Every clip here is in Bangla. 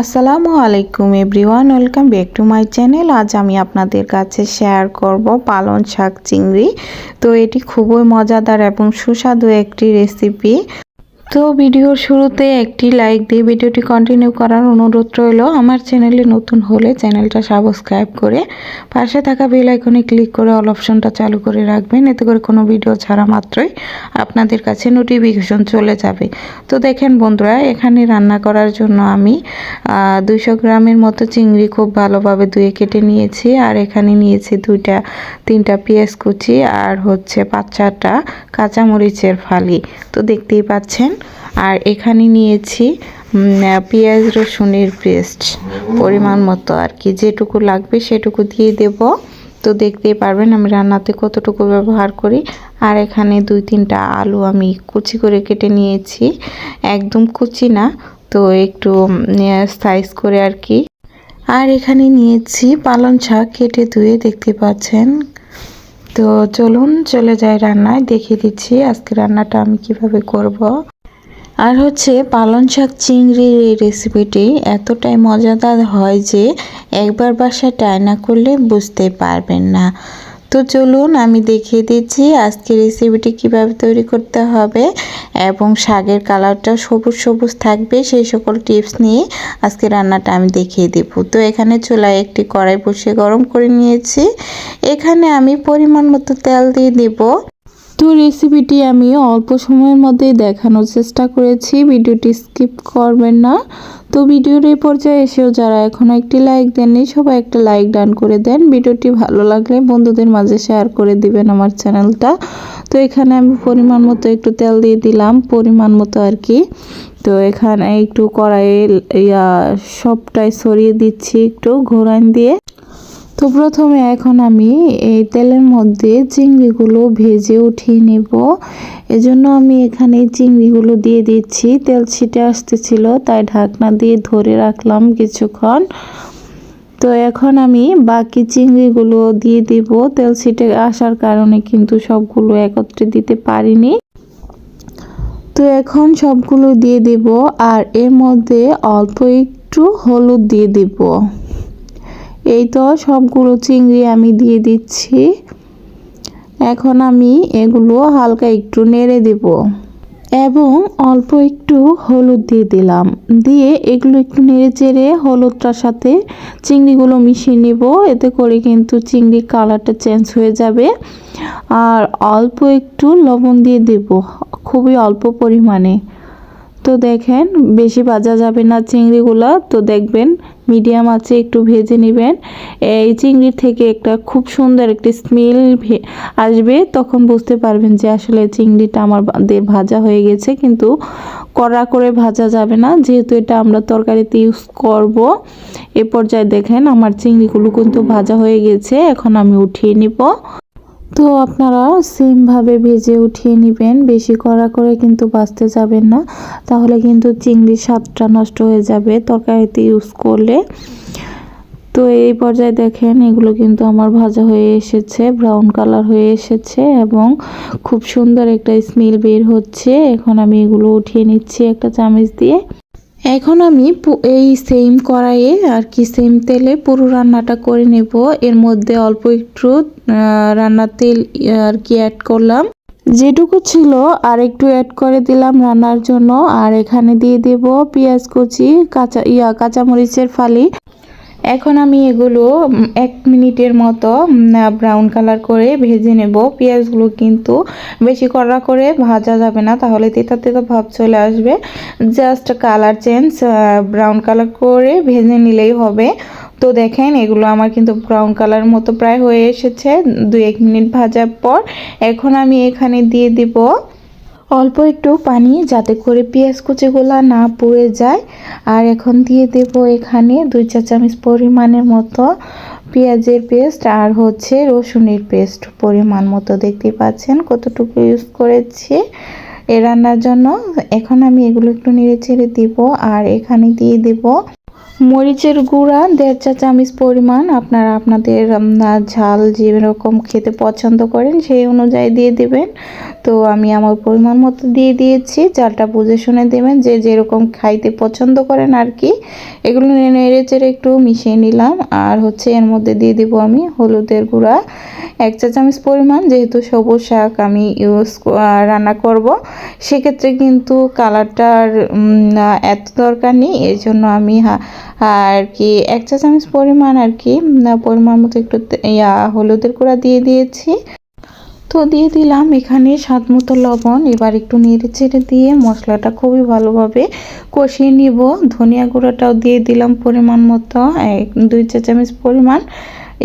আসসালামু আলাইকুম everyone, welcome back to my channel. আজ আমি আপনাদের কাছে শেয়ার করব পালন শাক চিংড়ি। তো এটি খুবই মজাদার এবং সুস্বাদু একটি রেসিপি তো ভিডিওর শুরুতে একটি লাইক দিয়ে ভিডিওটি কন্টিনিউ করার অনুরোধ রইল। আমার চ্যানেলে নতুন হলে চ্যানেলটা সাবস্ক্রাইব করে পাশে থাকা বেল আইকনে ক্লিক করে অল অপশনটা চালু করে রাখবেন। এতে করে কোনো ভিডিও ছাড়া মাত্রই আপনাদের কাছে নোটিফিকেশন চলে যাবে। তো দেখেন বন্ধুরা, এখানে রান্না করার জন্য আমি দুইশো গ্রামের মতো চিংড়ি খুব ভালোভাবে ধুয়ে কেটে নিয়েছি। আর এখানে নিয়েছি দুইটা, তিনটা পেঁয়াজ কুচি আর হচ্ছে পাঁচ চারটা কাঁচামরিচের ফালি। তো দেখতেই পাচ্ছেন, আর এখানে নিয়েছি পেঁয়াজ রসুনের পেস্ট। পরিমাণ মতো আর কি, যেটুকু লাগবে সেটুকু দিয়ে দেব। তো দেখতেই পারবেন, আমি রান্নাতে কতটুকু ব্যবহার করি। আর এখানে দুই তিনটা আলু আমি কুচি করে কেটে নিয়েছি। একদম কুচি না, তো একটু সাইজ করে আর কি। আর এখানে নিয়েছি পালং শাক, কেটে ধুয়ে দেখতে পাচ্ছেন তো চলুন চলে যাই রান্নায়, দেখিয়ে দিচ্ছি আজকে রান্নাটা আমি কীভাবে করব। আর হচ্ছে পালং শাক চিংড়ির এই রেসিপিটি এতটাই মজাদার হয় যে একবার বাসায় ট্রাই না করলে বুঝতে পারবেন না তো চলুন আমি দেখিয়ে দিচ্ছি আজকে রেসিপিটি কীভাবে তৈরি করতে হবে এবং শাকের কালারটা সবুজ সবুজ থাকবে সেই সকল টিপস নিয়ে আজকে রান্নাটা আমি দেখিয়ে দেব। তো এখানে চুলায় একটি কড়াই বসিয়ে গরম করে নিয়েছি। এখানে আমি পরিমাণ মতো তেল দিয়ে দেব। তো রেসিপিটি আমি অল্প সময়ের মধ্যে দেখানোর চেষ্টা করেছি, ভিডিওটি স্কিপ করবেন না। তো ভিডিওর এই পর্যায়ে এসেও যারা এখনও একটি লাইক দেননি, সবাই একটা লাইক ডান করে দেন। ভিডিওটি ভালো লাগলে বন্ধুদের মাঝে শেয়ার করে দিবেন আমার চ্যানেলটা তো এখানে আমি পরিমাণ মতো একটু তেল দিয়ে দিলাম, পরিমাণ মতো আর কি। তো এখানে একটু কড়াইয়ে ইয়া সবটাই সরিয়ে দিচ্ছি একটু ঘোরান দিয়ে। তো প্রথমে এখন আমি এই তেলের মধ্যে চিংড়িগুলো ভেজে উঠিয়ে নেব। এজন্য আমি এখানে চিংড়িগুলো দিয়ে দিচ্ছি। তেল ছিটে আসতেছিল, তাই ঢাকনা দিয়ে ধরে রাখলাম কিছুক্ষণ। তো এখন আমি বাকি চিংড়িগুলো দিয়ে দিব। তেল ছিটে আসার কারণে কিন্তু সবগুলো একত্রে দিতে পারিনি। তো এখন সবগুলো দিয়ে দেব, আর এর মধ্যে অল্প একটু হলুদ দিয়ে দেব। এই তো সবগুলো চিংড়ি আমি দিয়ে দিচ্ছি। এখন আমি এগুলো হালকা একটু নেড়ে দেব। এবং অল্প একটু হলুদ দিয়ে দিলাম। দিয়ে এগুলো একটু নেড়ে চেড়ে হলুদটার সাথে চিংড়িগুলো মিশিয়ে নেব। এতে করে কিন্তু চিংড়ির কালারটা চেঞ্জ হয়ে যাবে। আর অল্প একটু লবণ দিয়ে দেব। খুবই অল্প পরিমাণে। তো দেখেন, বেশি ভাজা যাবে না চিংড়িগুলো। তো দেখবেন, মিডিয়াম আছে একটু ভেজে নেবেন। এই চিংড়ির থেকে একটা খুব সুন্দর একটি স্মেল আসবে। তখন বুঝতে পারবেন যে আসলে চিংড়িটা আমার ভাজা হয়ে গেছে। কিন্তু কড়া করে ভাজা যাবে না। যেহেতু এটা আমরা তরকারিতে ইউজ করব। এ পর্যায়ে দেখেন, আমার চিংড়িগুলো কিন্তু ভাজা হয়ে গেছে। এখন আমি উঠিয়ে নিব। তো আপনারা সেমভাবে ভেজে উঠিয়ে নেবেন। বেশি কড়া করে কিন্তু বাঁচতে যাবেন না। তাহলে কিন্তু চিংড়ির স্বাদটা নষ্ট হয়ে যাবে। তরকারিতে ইউজ করলে। তো এই পর্যায়ে দেখেন, এগুলো কিন্তু আমার ভাজা হয়ে এসেছে ব্রাউন কালার হয়ে এসেছে এবং খুব সুন্দর একটা স্মেল বের হচ্ছে। এখন আমি এগুলো উঠিয়ে নিচ্ছি একটা চামচ দিয়ে। এখন আমি এই সেম কড়াইয়ে আর কি সেম তেলে পুরো রান্নাটা করে নেব। এর মধ্যে অল্প একটু রান্নার তেল আর কি অ্যাড করলাম। যেটুকু ছিল আর একটু অ্যাড করে দিলাম রান্নার জন্য। আর এখানে দিয়ে দেব পেঁয়াজ কুচি, কাঁচা, ইয়া, কাঁচামরিচের ফালি। এখন আমি এগুলো এক মিনিটের মতো ব্রাউন কালার করে ভেজে নেব। পেঁয়াজগুলো কিন্তু বেশি কড়া করে ভাজা যাবে না, তাহলে তেতা তেতা ভাব চলে আসবে। Just colour change brown colour করে ভেজে নিলেই হবে। তো দেখেন, এগুলো আমার কিন্তু ব্রাউন কালার মতো প্রায় হয়ে এসেছে। দু এক মিনিট ভাজার পর, এখন আমি এখানে দিয়ে দিব অল্প একটু পানি যাতে করে পেঁয়াজ কুচিগুলো না পুড়ে যায়। আর এখন দিয়ে দেব এখানে দুই চা চামচ পরিমাণের মতো পেঁয়াজের পেস্ট আর হচ্ছে রসুনের পেস্ট। পরিমাণ মতো দেখতে পাচ্ছেন কতটুকু ইউজ করেছি এ রান্নার জন্য। এখন আমি এগুলো একটু নেড়ে ছেড়ে দিব আর এখানে দিয়ে দেব মরিচের গুঁড়া, দেড় চা চামচ পরিমাণ। আপনারা আপনাদের ঝাল যেরকম খেতে পছন্দ করেন সেই অনুযায়ী দিয়ে দেবেন। তো আমি আমার পরিমাণ মতো দিয়ে দিয়েছি। চালটা বুঝে শুনে দেবেন যে যেরকম খাইতে পছন্দ করেন আর কি। এগুলো নেড়ে চেড়ে একটু মিশিয়ে নিলাম। আর হচ্ছে এর মধ্যে দিয়ে দেবো আমি হলুদের গুঁড়া। এক চা চামচ পরিমাণ, যেহেতু সবুজ শাক আমি ইউজ রান্না করব। সেক্ষেত্রে কিন্তু কালারটার এত দরকার নেই। এই জন্য আমি আর কি এক চা চামচ পরিমাণ আর কি পরিমাণ মতো একটু ইয়া, হলুদের গুঁড়া দিয়ে দিয়েছি। তো দিয়ে দিলাম এখানে স্বাদ মতো লবণ। এবার একটু নেড়ে চেড়ে দিয়ে মশলাটা খুবই ভালোভাবে কষিয়ে নিব। ধনিয়া গুঁড়োটাও দিয়ে দিলাম পরিমাণ মতো, এক, দুই চা চামচ পরিমাণ।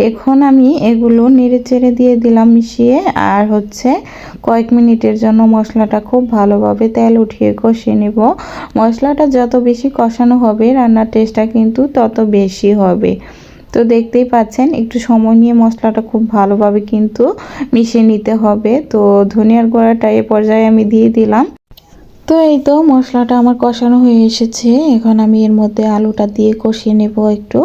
এখন আমি এগুলো নেড়ে চেড়ে দিয়ে দিলাম মিশিয়ে, আর হচ্ছে কয়েক মিনিটের জন্য মশলাটা খুব ভালোভাবে তেল উঠিয়ে কষিয়ে নিব। মশলাটা যত বেশি কষানো হবে, রান্নার টেস্টটা কিন্তু তত বেশি হবে। তো দেখতেই পাচ্ছেন, একটু সময় নিয়ে মশলাটা খুব ভালোভাবে কিন্তু মিশিয়ে নিতে হবে। তো ধনিয়ার গোড়াটা এ পর্যায়ে আমি দিয়ে দিলাম। তো এই তো মশলাটা আমার কষানো হয়ে এসেছে। এখন আমি এর মধ্যে আলুটা দিয়ে কষিয়ে নেব একটু।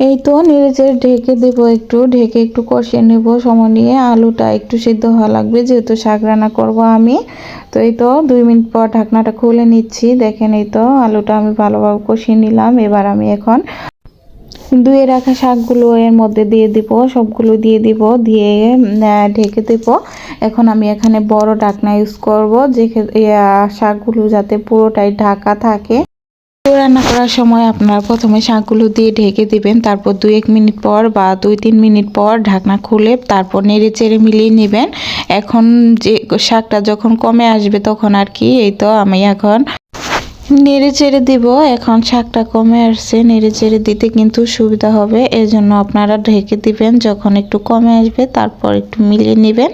এই তো নেড়েচেড়ে ঢেকে দেবো একটু। ঢেকে একটু কষিয়ে নেব। সময় নিয়ে আলুটা একটু সিদ্ধ হওয়া লাগবে। যেহেতু শাক রান্না করব আমি। তো এই তো দুই মিনিট পর ঢাকনাটা খুলে নিচ্ছি। দেখেন এই তো আলুটা আমি ভালোভাবে কষিয়ে নিলাম। এবার আমি এখন ধুয়ে রাখা শাকগুলো এর মধ্যে দিয়ে দিব, সবগুলো দিয়ে দিব, দিয়ে ঢেকে দেব। এখন আমি এখানে বড় ঢাকনা ইউজ করব যে শাকগুলো যাতে পুরোটাই ঢাকা থাকে। রান্না করার সময় আপনারা প্রথমে শাকগুলো দিয়ে ঢেকে দিবেন, তারপর দুই এক মিনিট পর বা দুই তিন মিনিট পর ঢাকনা খুলে তারপর নেড়ে চেড়ে মিলিয়ে নেবেন। এখন যে শাকটা যখন কমে আসবে তখন আর কি, এই তো আমি এখন নেড়ে চেড়ে দিব, এখন শাকটা কমে আসছে, নেড়ে চেড়ে দিতে কিন্তু সুবিধা হবে। এই জন্য আপনারা ঢেকে দিবেন, যখন একটু কমে আসবে তারপর একটু মিলিয়ে নেবেন।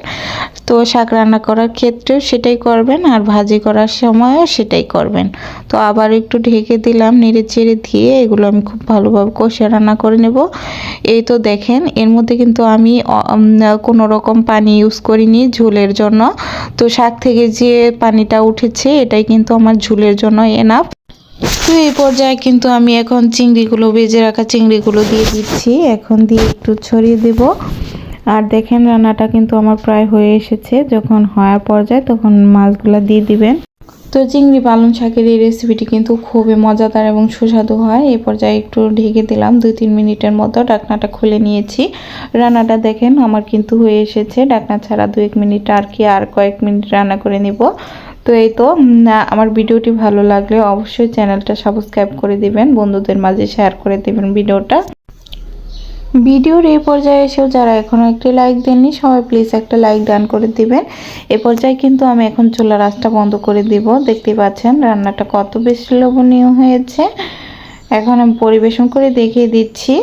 তো শাক রান্না করার ক্ষেত্রেও সেটাই করবেন, আর ভাজি করার সময়ও সেটাই করবেন। তো আবার একটু ঢেকে দিলাম, নেড়ে চেড়ে দিয়ে এগুলো আমি খুব ভালোভাবে কষে রান্না করে নেব। এই তো দেখেন, এর মধ্যে কিন্তু আমি কোনো রকম পানি ইউজ করিনি ঝোলের জন্য। তো শাক থেকে যে পানিটা উঠেছে, এটাই কিন্তু আমার ঝোলের জন্য এনাফ তো এই পর্যায়ে কিন্তু আমি এখন চিংড়িগুলো ভেজে রাখা চিংড়িগুলো দিয়ে দিচ্ছি। এখন দিয়ে একটু ছড়িয়ে দেব। আর দেখেন রান্নাটা কিন্তু আমার প্রায় হয়ে এসেছে। যখন হওয়ার পর্যায়ে তখন মাছগুলো দিয়ে দিবেন। তো চিংড়ি পালং শাকের এই রেসিপিটি কিন্তু খুবই মজাদার এবং সুস্বাদু হয়। এই পর্যায়ে একটু ঢেকে দিলাম দুই তিন মিনিটের মতো। ডাকনাটা খুলে নিয়েছি। রান্নাটা দেখেন আমার কিন্তু হয়ে এসেছে। ডাকনা ছাড়া দু এক মিনিট আর কি, আর কয়েক মিনিট রান্না করে নিব। তো এই তো আমার ভিডিওটি ভালো লাগলে অবশ্যই চ্যানেলটা সাবস্ক্রাইব করে দিবেন, বন্ধুদের মাঝে শেয়ার করে দিবেন ভিডিওটা। ভিডিওর এই পর্যায়ে এসেও যারা এখনও একটি লাইক দেননি, সবাই প্লিজ একটা লাইক দান করে দিবেন। এ পর্যায়ে কিন্তু আমি এখন চুলা রাস্তা বন্ধ করে দিব। দেখতেই পাচ্ছেন, রান্নাটা কত বেশি লোভনীয় হয়েছে। এখন আমি পরিবেশন করে দেখিয়ে দিচ্ছি।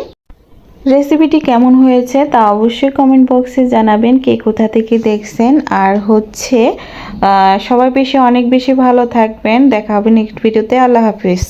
রেসিপিটি কেমন হয়েছে তা অবশ্যই কমেন্ট বক্সে জানাবেন কে কোথা থেকে দেখছেন। আর হচ্ছে সবাই বেশি অনেক বেশি ভালো থাকবেন। দেখা হবে নেক্সট ভিডিওতে আল্লাহ হাফিজ।